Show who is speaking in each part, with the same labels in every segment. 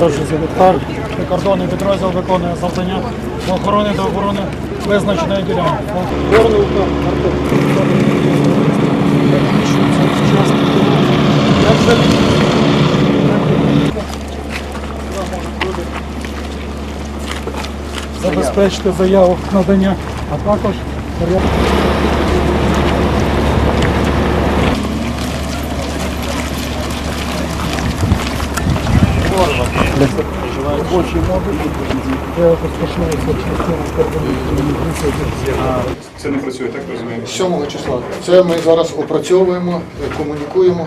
Speaker 1: ворожий завітар. Прикордонний підрозділ виконує завдання охорони та охорони визначеної ділянки. Забезпечити заяву надання, а також
Speaker 2: Це не працює, так розуміємо?
Speaker 3: 7 числа. Це ми зараз опрацьовуємо, комунікуємо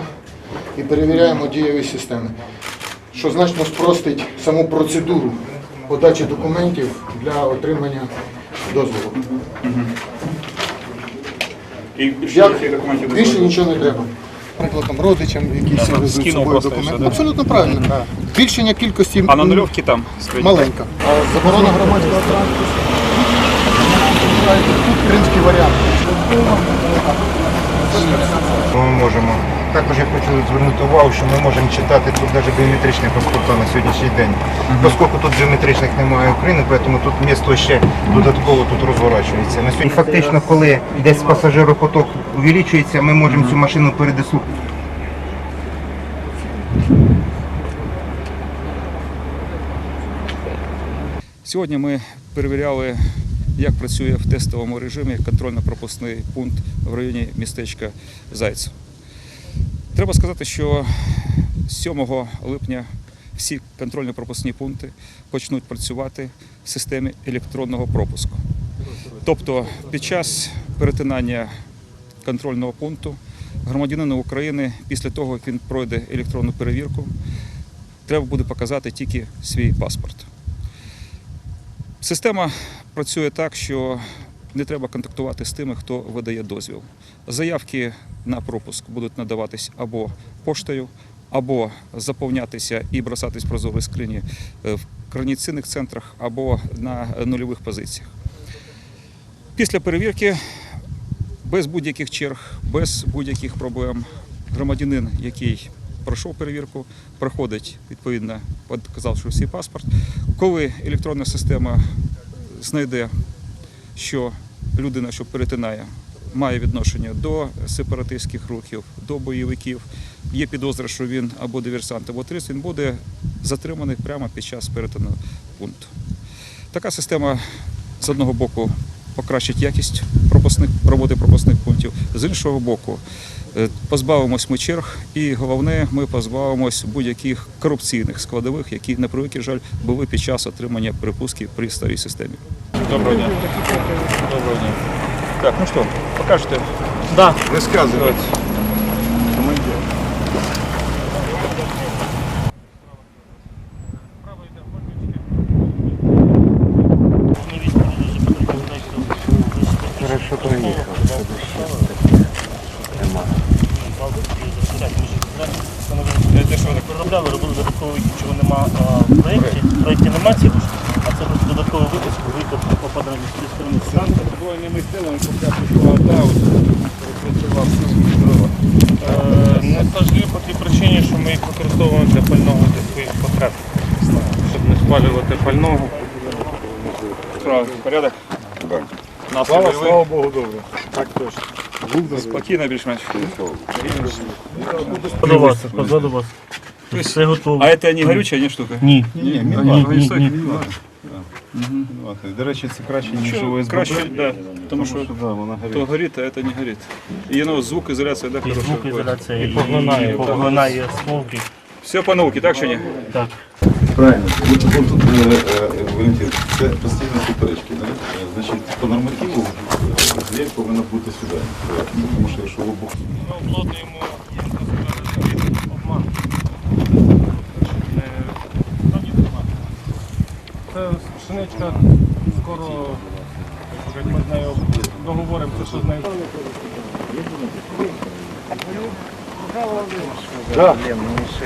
Speaker 3: і перевіряємо дієві системи, що значно спростить саму процедуру подачі документів для отримання дозволу.
Speaker 2: І більше
Speaker 3: Як? Більше нічого не треба. Наприклад, там родичам, які всі везуть з
Speaker 2: скинув
Speaker 3: собою
Speaker 2: просто і
Speaker 3: документи.
Speaker 2: все, да?
Speaker 3: Абсолютно правильно. Збільшення кількості
Speaker 2: А на нульовки там скажіть?
Speaker 3: маленька. А заборона громадського транспорту. Тут кримський варіант.
Speaker 4: Ми можемо. Також я хочу звернути увагу, що ми можемо читати тут навіть біометричні паспорта на сьогоднішній день. Оскільки тут біометричних немає України, тому тут місто ще додатково тут розворачується. На сьогодні фактично, коли десь пасажиропоток увеличується, ми можемо цю машину передислокувати.
Speaker 2: Сьогодні ми перевіряли, як працює в тестовому режимі контрольно-пропускний пункт в районі містечка Зайцев. Треба сказати, що 7 липня всі контрольно-пропускні пункти почнуть працювати в системі електронного пропуску. Тобто під час перетинання контрольного пункту громадянину України після того, як він пройде електронну перевірку, треба буде показати тільки свій паспорт. Система працює так, що не треба контактувати з тими, хто видає дозвіл. Заявки на пропуск будуть надаватись або поштою, або заповнятися і бросатись в прозорі скрині е, в координаційних центрах, або на нульових позиціях. Після перевірки без будь-яких черг, без будь-яких проблем громадянин, який пройшов перевірку, проходить відповідно, показавши свій паспорт. Коли електронна система знайде, що людина, що перетинає, має відношення до сепаратистських рухів, до бойовиків, є підозра, що він або диверсант, або терорист, він буде затриманий прямо під час перетину пункту. Така система з одного боку покращить якість пропускних роботи пропускних пунктів, з іншого боку, е, позбавимось ми черг, і головне, ми позбавимось будь-яких корупційних складових, які на превеликий жаль були під час отримання припусків при старій системі. Доброго дня. Доброго дня. Так, ну що, покажете?
Speaker 1: Да.
Speaker 2: Розказуйте.
Speaker 4: Хорошо проїхав.
Speaker 2: Це що таке?
Speaker 5: Розробляли, робили додатковий, чого нема в проєкті. В проєкті нема цих, а це просто додатковий випуск, виход попадання з сторони станції. Е, Не сажлі по тій причині, що ми їх використовуємо для пального для своїх потреб, щоб не спалювати пального.
Speaker 2: Порядок? Так. Слава, слава Богу, добре. Так точно. Спокійно більш-менш.
Speaker 5: Вас, позаду вас. Все готово.
Speaker 2: А це не горюча, не штука?
Speaker 5: Ні.
Speaker 6: Ні, ні,
Speaker 5: Ні, ні, ні.
Speaker 6: Мінвата. До речі, це краще, ніж
Speaker 2: Що,
Speaker 6: ОСББ.
Speaker 2: краще, да, тому що
Speaker 6: да, вона горить.
Speaker 2: то горить, а це не горить. І ну, звук ізоляція, да,
Speaker 5: І
Speaker 2: хороша.
Speaker 5: звукоізоляція, і поглинає, поглинає смоки.
Speaker 2: Все по науці, так чи ні?
Speaker 5: Так.
Speaker 6: Правильно. От, тут, е, е, Валентин, це постійні суперечки. Да? Е, Значить, по нормативу двері повинна бути сюди. Тому що якщо вибух
Speaker 5: Ми обладнуємо обман.
Speaker 1: Це пшеничка скоро ми з нею договоримося, що з нею.